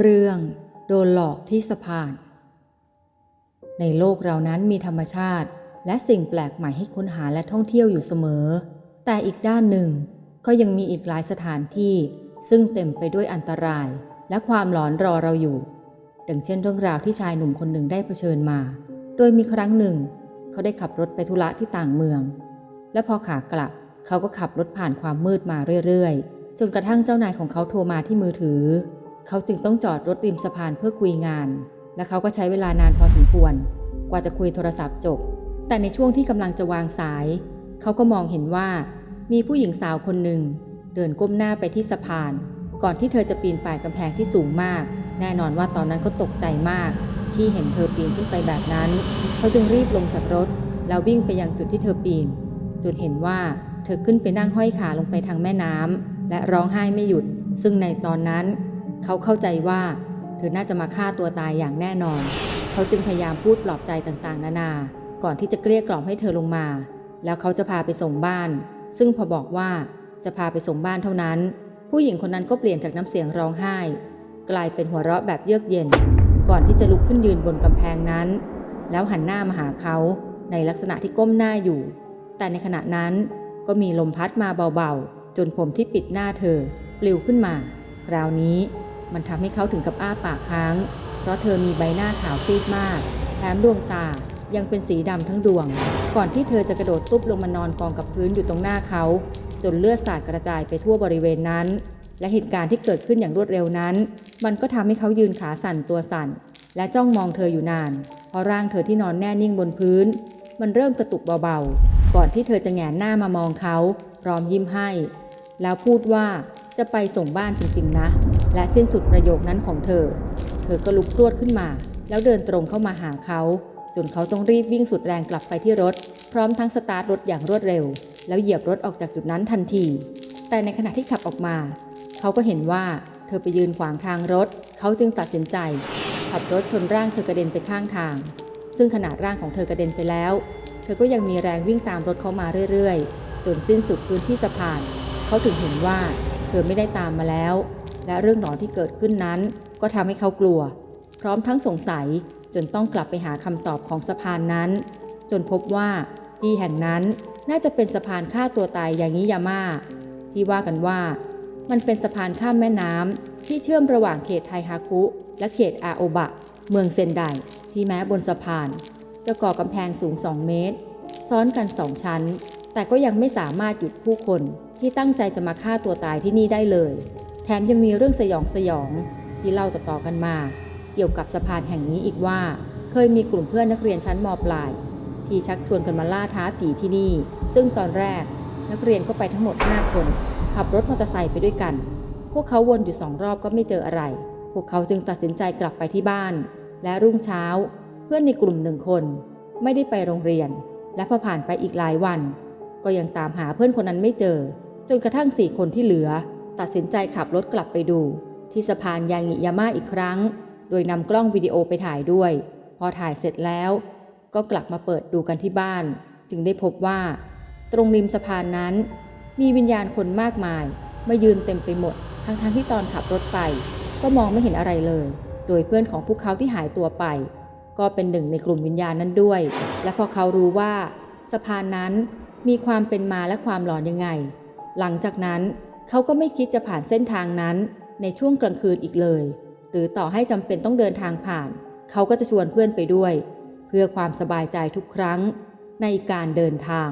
เรื่องโดนหลอกที่สะพาน ในโลกเรานั้นมีธรรมชาติ และสิ่งแปลกใหม่ให้ค้นหาและท่องเที่ยวอยู่เสมอ แต่อีกด้านหนึ่ง ก็ยังมีอีกหลายสถานที่ ซึ่งเต็มไปด้วยอันตราย และความหลอนรอเราอยู่ ดังเช่นเรื่องราวที่ชายหนุ่มคนหนึ่งได้เผชิญมา โดยมีครั้งหนึ่ง เขาได้ขับรถไปธุระที่ต่างเมือง และพอขากลับ เขาก็ขับรถผ่านความมืดมาเรื่อยๆ จนกระทั่งเจ้านายของเขาโทรมาที่มือถือ เขาจึงต้องจอดรถริมสะพานเพื่อคุยงาน และเขาก็ใช้เวลานานพอสมควร กว่าจะคุยโทรศัพท์จบ แต่ในช่วงที่กำลังจะวางสาย เขาก็มองเห็นว่า มีผู้หญิงสาวคนหนึ่ง เดินก้มหน้าไปที่สะพาน ก่อนที่เธอจะปีนป่ายกำแพงที่สูงมาก แน่นอนว่าตอนนั้นเขาตกใจมาก ที่เห็นเธอปีนขึ้นไปแบบนั้น เขาจึงรีบลงจากรถ แล้ววิ่งไปยังจุดที่เธอปีน จนเห็นว่าเธอขึ้นไปนั่งห้อยขาลงไปทางแม่น้ำและร้องไห้ไม่หยุด ซึ่งในตอนนั้น เขาเข้าใจว่า เธอน่าจะมาฆ่าตัวตายอย่างแน่นอน เขาจึงพยายามพูดปลอบใจต่างๆ นานา ก่อนที่จะเกลี้ยกล่อมให้เธอลงมา แล้วเขาจะพาไปส่งบ้าน ซึ่งพอบอกว่าจะพาไปส่งบ้านเท่านั้น ผู้หญิงคนนั้นก็เปลี่ยนจากน้ำเสียงร้องไห้ กลายเป็นหัวเราะแบบเยือกเย็น ก่อนที่จะลุกขึ้นยืนบนกำแพงนั้น แล้วหันหน้ามาหาเขาในลักษณะที่ก้มหน้าอยู่ แต่ในขณะนั้นก็มีลมพัดมาเบาๆ จนผมที่ปิดหน้าเธอ ปลิวขึ้นมา คราวนี้ มันทำให้เขาถึงกับอ้าปากค้าง เพราะเธอมีใบหน้าขาวซีดมาก แถมดวงตายังเป็นสีดำทั้งดวง ก่อนที่เธอจะกระโดดตุ๊บลงมานอนกองกับพื้นอยู่ตรงหน้าเขา จนเลือดสาดกระจายไปทั่วบริเวณนั้น และเหตุการณ์ที่เกิดขึ้นอย่างรวดเร็วนั้น มันก็ทำให้เขายืนขาสั่นตัวสั่น และจ้องมองเธออยู่นาน เพราะร่างเธอที่นอนแน่นิ่งบนพื้น มันเริ่มกระตุกเบาๆ ก่อนที่เธอจะแงนหน้ามามองเขา พร้อมยิ้มให้ แล้วพูดว่าจะไปส่งบ้านจริงๆนะ และสิ้นสุดประโยคนั้นของเธอ เธอก็ลุกพรวดขึ้นมา แล้วเดินตรงเข้ามาหาเขา จนเขาต้องรีบวิ่งสุดแรงกลับไปที่รถ พร้อมทั้งสตาร์ทรถอย่างรวดเร็ว แล้วเหยียบรถออกจากจุดนั้นทันที แต่ในขณะที่ขับออกมา เขาก็เห็นว่าเธอไปยืนขวางทางรถ เขาจึงตัดสินใจ ขับรถชนร่างเธอกระเด็นไปข้างทาง ซึ่งขนาดร่างของเธอกระเด็นไปแล้ว เธอก็ยังมีแรงวิ่งตามรถเขามาเรื่อยๆ จนสิ้นสุดพื้นที่สะพาน เขาถึงเห็นว่าเธอไม่ได้ตามมาแล้ว และเรื่องหลอนที่เกิดขึ้นนั้น ก็ทำให้เขากลัว พร้อมทั้งสงสัยจนต้องกลับไปหาคำตอบของสะพานนั้น จนพบว่าที่แห่งนั้นน่าจะเป็นสะพานฆ่าตัวตายยางิยาม่าที่ว่ากันว่า มันเป็นสะพานข้ามแม่น้ำที่เชื่อมระหว่างเขตไทฮาคุ และเขตอาโอบะ เมืองเซนไดที่แม้บนสะพาน จะก่อกำแพงสูง 2 เมตร ซ้อนกันสองชั้น แต่ก็ยังไม่สามารถหยุดผู้คนที่ตั้งใจจะมาฆ่าตัวตายที่นี่ได้เลย แถมยังมีเรื่องสยองสยองที่เล่าต่อๆกันมา เกี่ยวกับสะพานแห่งนี้อีกว่า เคยมีกลุ่มเพื่อนนักเรียนชั้นมปลาย ที่ชักชวนกันมาล่าท้าผีที่นี่ ซึ่งตอนแรกนักเรียนก็ไปทั้งหมด 5 คน ขับรถมอเตอร์ไซค์ไปด้วยกัน พวกเขาวนอยู่สองรอบก็ไม่เจออะไร พวกเขาจึงตัดสินใจกลับไปที่บ้าน และรุ่งเช้า เพื่อนในกลุ่มหนึ่งคน ไม่ได้ไปโรงเรียน และพอผ่านไปอีกหลายวัน ก็ยังตามหาเพื่อนคนนั้นไม่เจอ จนกระทั่งสี่คนที่เหลือ ตัดสินใจขับรถกลับไปดู ที่สะพานยางิยาม่าอีกครั้ง โดยนำกล้องวิดีโอไปถ่ายด้วย พอถ่ายเสร็จแล้ว ก็กลับมาเปิดดูกันที่บ้าน จึงได้พบว่า ตรงริมสะพานนั้น มีวิญญาณคนมากมายมายืนเต็มไปหมด ทั้งๆทที่ตอนขับรถไป ก็มองไม่เห็นอะไรเลย โดยเพื่อนของพวกเขาที่หายตัวไป ก็เป็นหนึ่งในกลุ่มวิญญาณนั้นด้วย และพอเขารู้ว่า สะพานนั้นมีความเป็นมาและความหลอนยังไง หลังจากนั้น เขาก็ไม่คิดจะผ่านเส้นทางนั้นในช่วงกลางคืนอีกเลย หรือต่อให้จำเป็นต้องเดินทางผ่าน เขาก็จะชวนเพื่อนไปด้วย เพื่อความสบายใจทุกครั้งในการเดินทาง